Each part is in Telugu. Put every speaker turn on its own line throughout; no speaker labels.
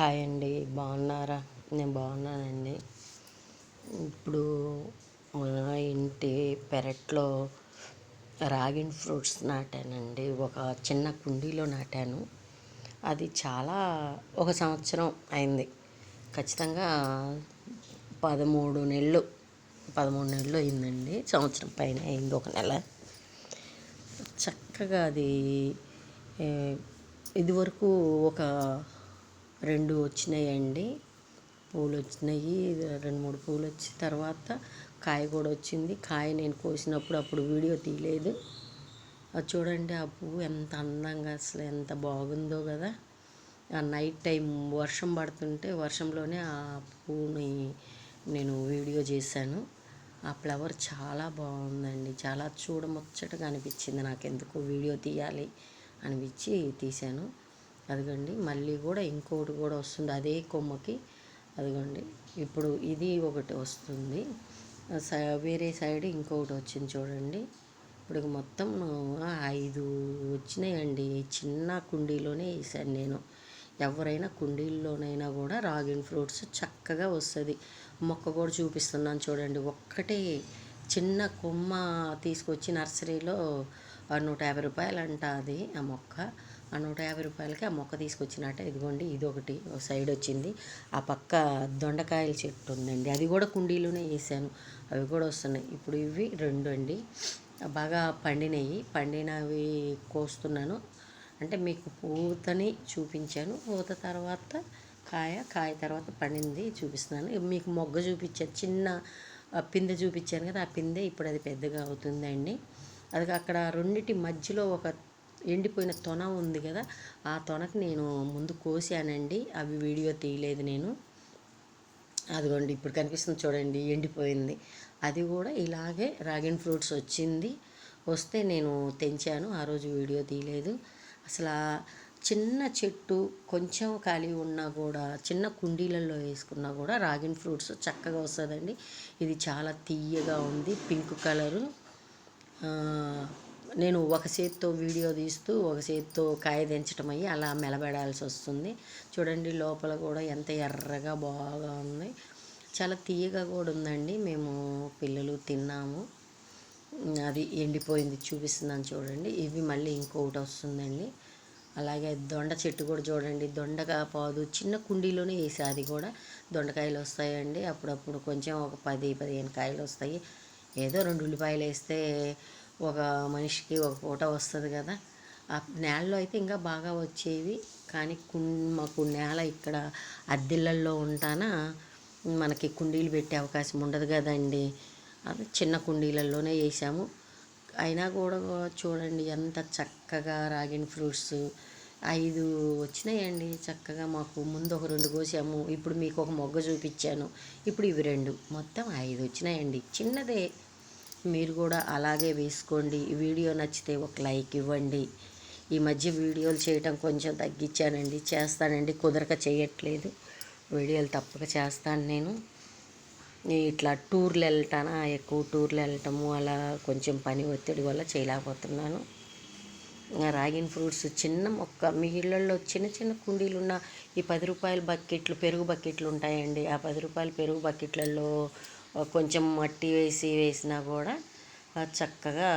హాయ్ అండి బాగున్నారా? నేను బాగున్నానండి. ఇప్పుడు మన ఇంటి పెరట్లో రాగిన్ ఫ్రూట్స్ నాటానండి. ఒక చిన్న కుండీలో నాటాను. అది చాలా ఒక సంవత్సరం అయింది. ఖచ్చితంగా పదమూడు నెలలు పదమూడు నెలలు అయిందండి. సంవత్సరం పైన అయింది ఒక నెల. చక్కగా అది ఇదివరకు ఒక రెండు వచ్చినాయండి. పూలు వచ్చినాయి రెండు మూడు పూలు వచ్చిన తర్వాత కాయ కూడా వచ్చింది. కాయ నేను కోసినప్పుడు అప్పుడు వీడియో తీయలేదు. అది చూడండి ఆ పువ్వు ఎంత అందంగా అసలు ఎంత బాగుందో కదా. ఆ నైట్ టైం వర్షం పడుతుంటే వర్షంలోనే ఆ పువ్వుని నేను వీడియో చేశాను. ఆ ఫ్లవర్ చాలా బాగుందండి. చాలా చూడముచ్చటగా అనిపించింది. నాకు ఎందుకు వీడియో తీయాలి అనిపించి తీశాను. అదిగండి మళ్ళీ కూడా ఇంకోటి కూడా వస్తుంది అదే కొమ్మకి. అదిగోండి ఇప్పుడు ఇది ఒకటి వస్తుంది. వేరే సైడ్ ఇంకొకటి వచ్చింది చూడండి. ఇప్పుడు మొత్తం ఐదు వచ్చినాయండి. చిన్న కుండీలోనే వేసాను నేను. ఎవరైనా కుండీల్లోనైనా కూడా రాగిన్ ఫ్రూట్స్ చక్కగా వస్తుంది. మొక్క కూడా చూపిస్తున్నాను చూడండి. ఒక్కటే చిన్న కొమ్మ తీసుకొచ్చి నర్సరీలో నూట యాభై రూపాయలు అంట అది ఆ మొక్క. ఆ నూట యాభై రూపాయలకి ఆ మొక్క తీసుకొచ్చినట్ట. ఇదిగోండి ఇది ఒకటి ఒక సైడ్ వచ్చింది. ఆ పక్క దొండకాయల చెట్టు ఉందండి. అది కూడా కుండీలోనే వేసాను అవి కూడా వస్తున్నాయి. ఇప్పుడు ఇవి రెండు అండి. బాగా పండినవి పండినవి కోస్తున్నాను. అంటే మీకు పూతని చూపించాను. పూత తర్వాత కాయ కాయ తర్వాత పండింది చూపిస్తున్నాను. మీకు మొగ్గ చూపించాను చిన్న పిందె చూపించాను కదా ఆ పిందె ఇప్పుడు అది పెద్దగా అవుతుందండి. అది అక్కడ రెండింటి మధ్యలో ఒక ఎండిపోయిన తొన ఉంది కదా ఆ తొనకి నేను ముందు కోసానండి. అవి వీడియో తీయలేదు నేను. అదిగోండి ఇప్పుడు కనిపిస్తుంది చూడండి ఎండిపోయింది. అది కూడా ఇలాగే రాగిన్ ఫ్రూట్స్ వచ్చింది. వస్తే నేను తెంచాను ఆ రోజు వీడియో తీయలేదు. అసలు చిన్న చెట్టు కొంచెం ఖాళీ ఉన్నా కూడా చిన్న కుండీలలో వేసుకున్నా కూడా రాగిన్ ఫ్రూట్స్ చక్కగా వస్తుందండి. ఇది చాలా తీయగా ఉంది పింక్ కలరు. నేను ఒక చేతితో వీడియో తీస్తూ ఒక చేతితో కాయ దించడం అయ్యి అలా మెలబెడాల్సి వస్తుంది. చూడండి లోపల కూడా ఎంత ఎర్రగా బాగా ఉంది. చాలా తీయగా కూడా ఉందండి. మేము పిల్లలు తిన్నాము. అది ఎండిపోయింది చూపిస్తున్నాను చూడండి. ఇవి మళ్ళీ ఇంకొకటి వస్తుందండి. అలాగే దొండ చెట్టు కూడా చూడండి. దొండగా పాదు చిన్న కుండీలోనే వేసి అది కూడా దొండకాయలు వస్తాయండి. అప్పుడప్పుడు కొంచెం ఒక పది పదిహేను కాయలు వస్తాయి. ఏదో రెండు ఉల్లిపాయలు వేస్తే ఒక మనిషికి ఒక పూట వస్తుంది కదా ఆ నేలలో అయితే ఇంకా బాగా వచ్చేవి. కానీ కుం మాకు నేల ఇక్కడ అద్దెళ్ళల్లో ఉంటానా మనకి కుండీలు పెట్టే అవకాశం ఉండదు కదండి. అది చిన్న కుండీలలోనే వేసాము. అయినా కూడా చూడండి ఎంత చక్కగా రాగిన ఫ్రూట్స్ ఐదు వచ్చినాయండి చక్కగా మాకు. ముందు ఒక రెండు కోసాము. ఇప్పుడు మీకు ఒక మొగ్గ చూపించాను. ఇప్పుడు ఇవి రెండు. మొత్తం ఐదు వచ్చినాయండి. చిన్నదే. మీరు కూడా అలాగే వేసుకోండి. ఈ వీడియో నచ్చితే ఒక లైక్ ఇవ్వండి. ఈ మధ్య వీడియోలు చేయటం కొంచెం తగ్గించానండి. చేస్తానండి. కుదరక చేయట్లేదు. వీడియోలు తప్పక చేస్తాను నేను. ఇట్లా టూర్లు వెళ్ళటానా ఎక్కువ టూర్లు వెళ్ళటము అలా కొంచెం పని ఒత్తిడి వల్ల చేయలేకపోతున్నాను. రాగిన్ ఫ్రూట్స్ చిన్న మొక్క మీ ఇళ్ళల్లో చిన్న చిన్న కుండీలు ఉన్న ఈ పది రూపాయల బకెట్లు పెరుగు బకెట్లు ఉంటాయండి. ఆ పది రూపాయల పెరుగు బకెట్లలో కొంచెం మట్టి వేసి వేసినా కూడా చక్కగా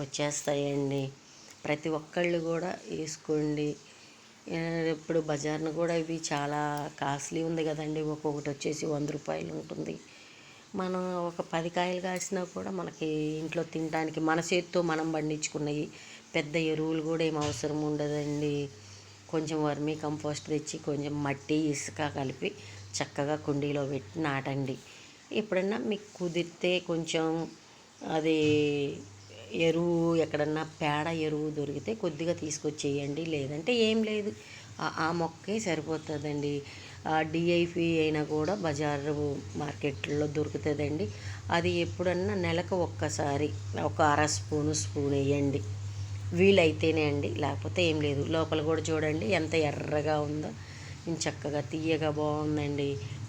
వచ్చేస్తాయండి. ప్రతి ఒక్కళ్ళు కూడా వేసుకోండి. ఇప్పుడు బజార్ను కూడా ఇవి చాలా కాస్ట్లీ ఉంది కదండి. ఒక్కొక్కటి వచ్చేసి వంద రూపాయలు ఉంటుంది. మనం ఒక పది కాయలు కాసినా కూడా మనకి ఇంట్లో తినడానికి మన చేతితో మనం పండించుకున్నవి పెద్ద ఎరువులు కూడా ఏం అవసరం ఉండదండి. కొంచెం వర్మీ కంపోస్ట్ తెచ్చి కొంచెం మట్టి ఇసుక కలిపి చక్కగా కుండీలో పెట్టి నాటండి. ఎప్పుడన్నా మీకు కుదిరితే కొంచెం అది ఎరువు ఎక్కడన్నా పేడ ఎరువు దొరికితే కొద్దిగా తీసుకొచ్చేయండి. లేదంటే ఏం లేదు. ఆ మొక్కే సరిపోతుందండి. డిఐపి అయినా కూడా బజారు మార్కెట్లో దొరుకుతుందండి. అది ఎప్పుడన్నా నెలకు ఒక్కసారి ఒక అర స్పూను స్పూన్ వేయండి. వీలైతేనే అండి. లేకపోతే ఏం లేదు. లోపల కూడా చూడండి ఎంత ఎర్రగా ఉందో. చక్కగా తీయగా బాగుందండి.